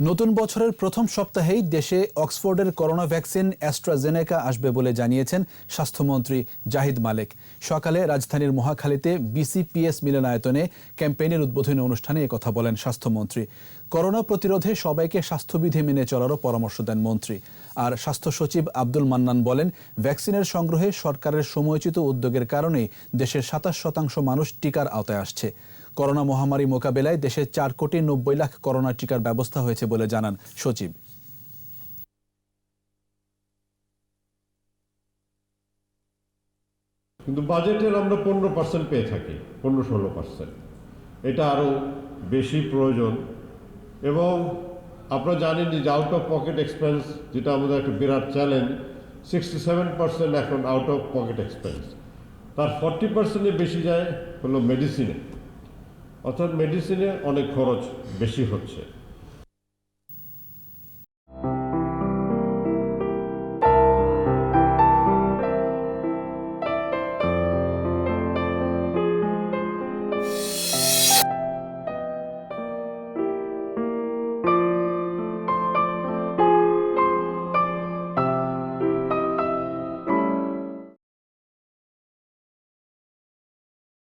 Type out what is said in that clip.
নতুন বছরের প্রথম সপ্তাহেই দেশে অক্সফোর্ডের করোনা ভ্যাকসিন অ্যাস্ট্রাজেনেকা আসবে বলে জানিয়েছেন স্বাস্থ্যমন্ত্রী জাহিদ মালেক। সকালে রাজধানীর মহাখালীতে বিসিপিএস মিলনায়তনে ক্যাম্পেইনের উদ্বোধনী অনুষ্ঠানে কথা বলেন স্বাস্থ্যমন্ত্রী। করোনা প্রতিরোধে সবাইকে স্বাস্থ্যবিধি মেনে চলারও পরামর্শ দেন মন্ত্রী। আর স্বাস্থ্য সচিব আব্দুল মান্নান বলেন, ভ্যাকসিনের সংগ্রহে সরকারের সময়োচিত উদ্যোগের কারণেই দেশের সাতাশ শতাংশ মানুষ টিকার আওতায় আসছে। করোনা মহামারী মোকাবেলায় দেশে চার কোটি নব্বই লাখ করোনা টিকার ব্যবস্থা হয়েছে বলে জানান সচিব। কিন্তু বাজেটের আমরা পনেরো পার্সেন্ট পেয়ে থাকি, পনেরো ষোলো পার্সেন্ট। এটা আরও বেশি প্রয়োজন। এবং আপনারা জানেন যে আউট অফ পকেট এক্সপেন্স যেটা আমাদের একটা বিরাট চ্যালেঞ্জ সিক্সটি সেভেন পার্সেন্ট এখন আউট অফ পকেট এক্সপেন্স তার ফর্টি পার্সেন্টে বেশি যায় হলো মেডিসিনে অর্থাৎ মেডিসিনে অনেক খরচ বেশি হচ্ছে।